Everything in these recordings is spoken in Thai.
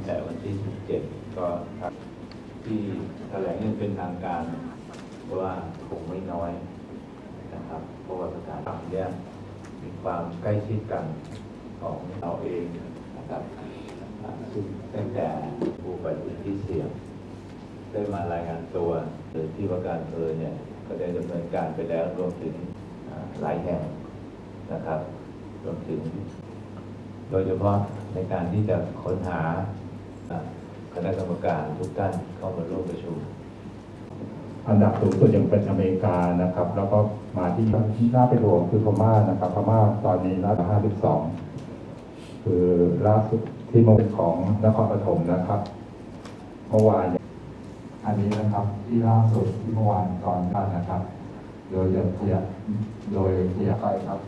งแต่วันที่ 17 ก็ครับที่แถลงยังเป็นทางการว่าคงไม่น้อยนะครับเพราะว่าสถานการณ์เนี่ยมีความใกล้ชิดกันของเราเองนะครับซึ่งตั้งแต่ผู้ไปพื้นที่เสี่ยงได้มารายงานตัวหรือที่ว่าการเภอเนี่ยก็ได้ดำเนินการไปแล้วรวมถึงหลายแห่งนะครับ รวมถึง โดยเฉพาะในการที่จะค้นหา คณะกรรมการทุกท่านเข้ามาร่วมประชุม อันดับสูงสุดยังเป็นอเมริกานะครับ แล้วก็มาที่ที่น่าเป็นห่วงคือพม่านะครับพม่าตอนนี้น่าจะ52คือล่าสุดที่มื่อเป็นของนครปฐมนะครับเมื่อวานอันนี้นะครับที่ล่าสุดที่เมื่อวานตอนนั้นนะครับ โดยจะเทียโดยเทียบไปครับ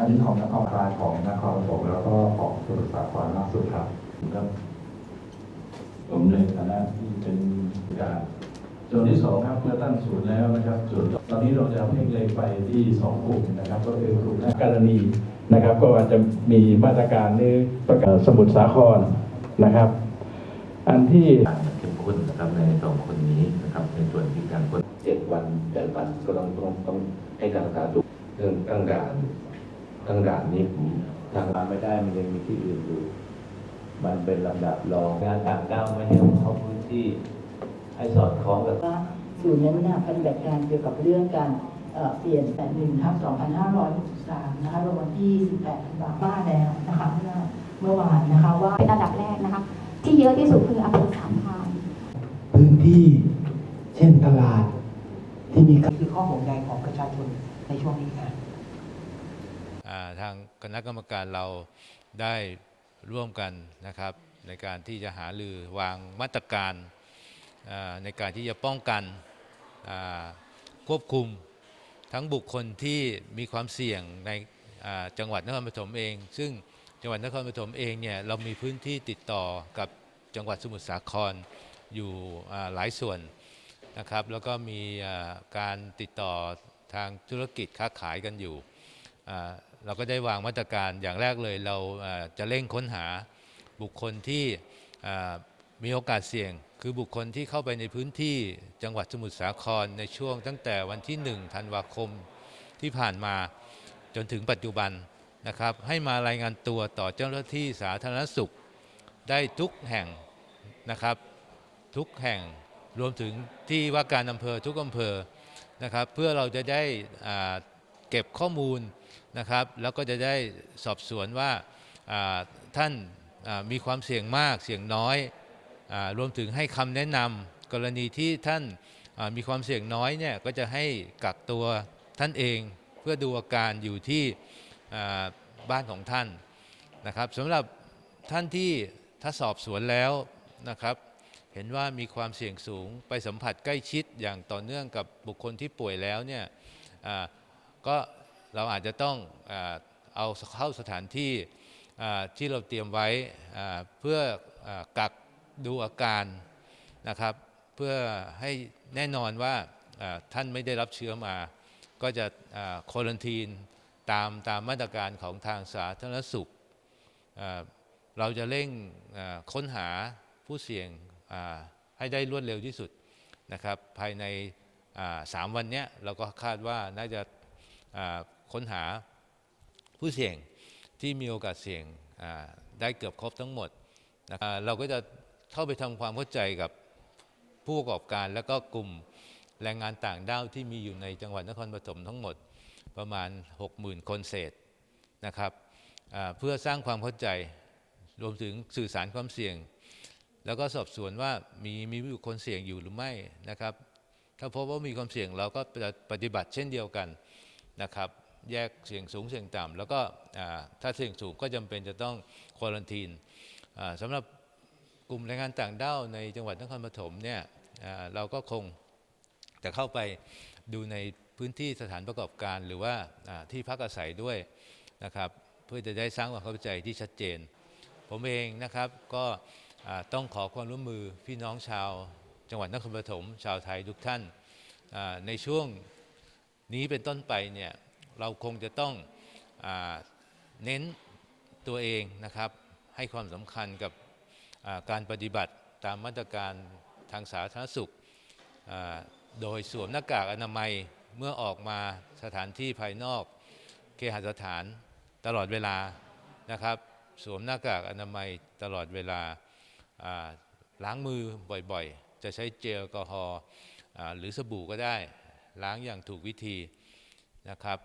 อันนี้ของนครปฐมของนครปฐมแล้วก็ของสมุทรสาครล่าสุดครับครับ ผมในฐานะที่เป็นผู้การส่วนที่สองครับเมื่อตั้งศูนย์แล้วนะครับส่วนตอนนี้เราจะเพ่งเล็งไปที่สองกลุ่มนะครับ ก็คือกลุ่มแรกกรณีนะครับ ก็อาจจะมีมาตรการในประกาศสมุทรสาครนะครับ อันที่การเข้มข้นนะครับในสองคนนี้นะครับในส่วนที่การค้นเจ็ดวันแต่ละวันก็ต้องต้องต้องให้การรักษาดูเรื่องตั้งด่าน ตั้งด่านนี้ผมทางมาไม่ได้มันยังมีที่อื่นอยู่มันเป็นลำดับรองงานต่างด้าวไม่ให้เข้าพื้นที่ให้สอดคล้องกับว่าศูนย์เน้นหนักปฏิบัติการเกี่ยวกับเรื่องการเอ่อเปลี่ยนแต่หนึ่งทับ2563นะคะลงวันที่18ธันวาคมมาแล้วนะคะเมื่อเมื่อวานนะคะว่าเป็นอันดับแรกนะคะ ที่เยอะที่สุดคืออำเภอสามพรานพื้นที่เช่นตลาดที่มีคือข้อห่วงใยของประชาชนในช่วงนี้ค่ะอ่า ทางคณะกรรมการเราได้ร่วมกันนะครับ ในการที่จะหารือวางมาตรการในการที่จะป้องกันควบคุมทั้งบุคคลที่มีความเสี่ยงในจังหวัดนครปฐมเอง ซึ่งจังหวัดนครปฐมเองเนี่ยเรามีพื้นที่ติดต่อกับจังหวัดสมุทรสาครอยู่อ่หลายส่วนนะครับ แล้วก็มีการติดต่อทางธุรกิจค้าขายกันอยู่ เราก็ได้วางมาตรการอย่างแรกเลยเราจะเร่งค้นหาบุคคลที่มีโอกาสเสี่ยง คือบุคคลที่เข้าไปในพื้นที่จังหวัดสมุทรสาครในช่วงตั้งแต่วันที่ 1 ธันวาคมที่ผ่านมาจนถึงปัจจุบันนะครับ ให้มารายงานตัวต่อเจ้าหน้าที่สาธารณสุข ได้ทุกแห่งนะครับ ทุกแห่งรวมถึงที่ว่าการอำเภอทุกอำเภอนะครับ เพื่อเราจะได้ เก็บข้อมูลนะครับ แล้วก็จะได้สอบสวนว่าท่านมีความเสี่ยงมากเสี่ยงน้อยอรวมถึงให้คำแนะนำกรณีที่ท่านมีความเสี่ยงน้อยเนี่ยก็จะให้กักตัวท่านเองเพื่อดูอาการอยู่ที่บ้านของท่านนะครับสำหรับท่านที่ถ้าสอบสวนแล้วนะครับ เห็นว่ามีความเสี่ยงสูงไปสัมผัสใกล้ชิดอย่างต่อเนื่องกับบุคคลที่ป่วยแล้วเนี่ย ก็เราอาจจะต้องอเอาเข้าสถานที่ที่เราเตรียมไว้เพื่ออกักดูอาการนะครับ เพื่อให้แน่นอนว่าท่านไม่ได้รับเชื้อมา ก็จะโคลันทีนตามตามมาตรการของทางสาธารณสุข เราจะเร่งค้นหาผู้เสี่ยงให้ได้รวดเร็วที่สุดนะครับ ภายในอ่าสามวันนี้เราก็คาดว่าน่าจะ ค้นหาผู้เสี่ยงที่มีโอกาสเสี่ยงได้เกือบครบทั้งหมดนะเราก็จะเข้าไปทำความเข้าใจกับผู้ประกอบการแล้วก็กลุ่มแรงงานต่างด้าวที่มีอยู่ในจังหวัดนครปฐมทั้งหมดประมาณ 60,000 คนเศษนะครับเพื่อสร้างความเข้าใจรวมถึงสื่อสารความเสี่ยง แล้วก็สอบสวนว่ามีมีบุคคลเสี่ยงอยู่หรือไม่นะครับ ถ้าพบว่ามีความเสี่ยงเราก็จะปฏิบัติเช่นเดียวกัน นะครับแยกเสี่ยงสูงเสี่ยงต่ำแล้วก็ถ้าเสี่ยงสูงก็จำเป็นจะต้องควอลันทีนสำหรับกลุ่มแรงงานต่างด้าวในจังหวัดนครปฐมเนี่ยเราก็คงจะเข้าไปดูในพื้นที่สถานประกอบการหรือว่าที่พักอาศัยด้วยนะครับเพื่อจะได้สร้างความเข้าใจที่ชัดเจน ผมเองนะครับก็ต้องขอความร่วมมือพี่น้องชาว จังหวัดนครปฐมชาวไทยทุกท่านในช่วง นี้เป็นต้นไปเนี่ยเราคงจะต้องอเน้นตัวเองนะครับ ให้ความสำคัญกับการปฏิบัติตามมาตรการทางสาธารณสุข โดยสวมหน้ากากอนามัยเมื่อออกมาสถานที่ภายนอกเคหสถานตลอดเวลานะครับ สวมหน้ากากอนามัยตลอดเวลาล้างมือบ่อยๆ จะใช้เจลแอลกอฮอล์หรือสบู่ก็ได้ ล้างอย่างถูกวิธีนะครับ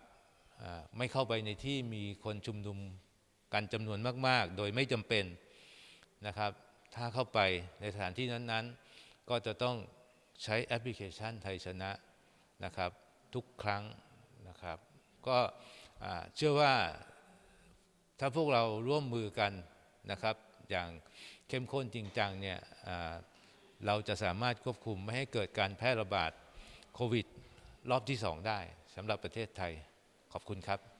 ไม่เข้าไปในที่มีคนชุมนุมกันจำนวนมาก ๆ โดยไม่จำเป็นนะครับ ถ้าเข้าไปในสถานที่นั้นๆ ก็จะต้องใช้แอปพลิเคชันไทยชนะนะครับ ทุกครั้งนะครับ ก็เชื่อว่าถ้าพวกเราร่วมมือกันนะครับ อย่างเข้มข้นจริงจังเนี่ยเราจะสามารถควบคุมไม่ให้เกิดการแพร่ระบาดโควิด รอบที่สองได้สำหรับประเทศไทยขอบคุณครับ